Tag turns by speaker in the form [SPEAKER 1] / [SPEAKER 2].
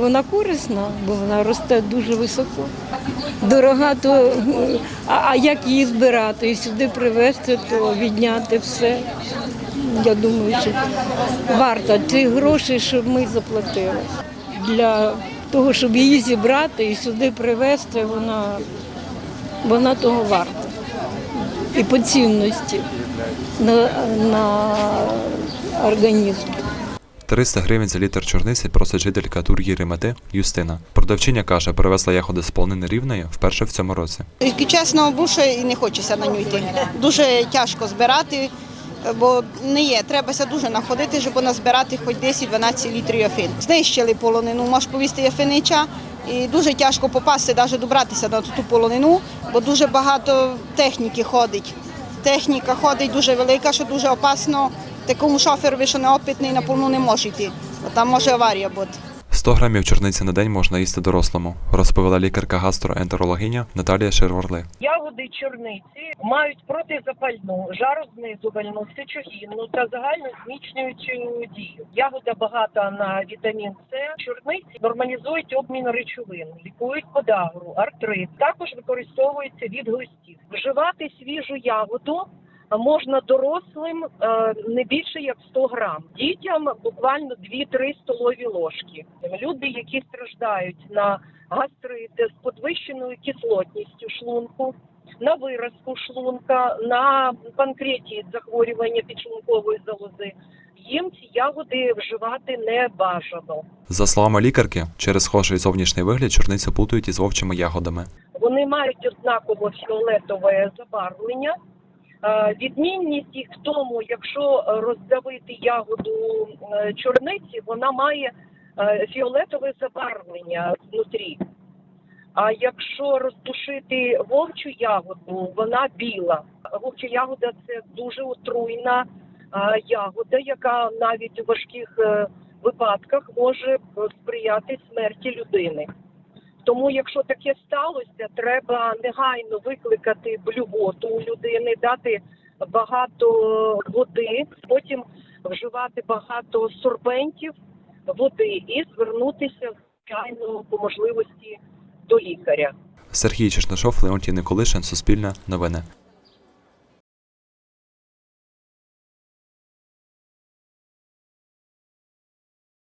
[SPEAKER 1] Вона корисна, бо вона росте дуже високо. Дорога, то а, а як її збирати і сюди привезти, то відняти все. Я думаю, що варто ці гроші, щоб ми заплатили. Для того, щоб її зібрати і сюди привезти, вона, вона того варта. І по цінності на, на організм.
[SPEAKER 2] 300 гривень за літр чорниці просить жителька Тур'ї Римати Юстина. Продавчиня каже, привезла ягоди з полонини рівної вперше в цьому році.
[SPEAKER 3] Тільки чесно, більше і не хочеться на ню йти. Дуже тяжко збирати, бо не є. Требася дуже находити, щоб назбирати хоч 10-12 літрів яфин. Знищили полонину, можеш повісти яфинича. І дуже тяжко попасти, навіть добратися на ту полонину, бо дуже багато техніки ходить. Техніка ходить дуже велика, що дуже опасно. Такому шоферові, що неопитний, на повну не може йти, бо там може аварія бути.
[SPEAKER 2] 100 грамів чорниці на день можна їсти дорослому, розповіла лікарка гастроентерологиня Наталія Шерворли.
[SPEAKER 4] Ягоди чорниці мають протизапальну, жарознижувальну, сечогінну та загальнозмічнюючу дію. Ягода багата на вітамін С. Чорниці нормалізують обмін речовин, лікують подагру, артрит. Також використовується від глистів. Вживати свіжу ягоду можна дорослим е, не більше як 100 грам. Дітям буквально 2-3 столові ложки. Люди, які страждають на гастрит з підвищеною кислотністю шлунку, на виразку шлунка, на панкреатит, захворювання підшлункової залози. Їм ці ягоди вживати не бажано.
[SPEAKER 2] За словами лікарки, через схожий зовнішній вигляд чорницю плутають із вовчими ягодами.
[SPEAKER 4] Вони мають однаково фіолетове забарвлення. Е, Відмінність їх в тому, якщо роздавити ягоду е, чорниці, вона має е, фіолетове забарвлення внутрі. А якщо роздушити вовчу ягоду, вона біла. Вовча ягода це дуже отруйна ягода, яка навіть у важких випадках може сприяти смерті людини. Тому, якщо таке сталося, треба негайно викликати блювоту у людини, дати багато води, потім вживати багато сорбентів води і звернутися звичайно по можливості до лікаря.
[SPEAKER 2] Сергій Чешнашов, Леонтій Николишин, Суспільне, Новини.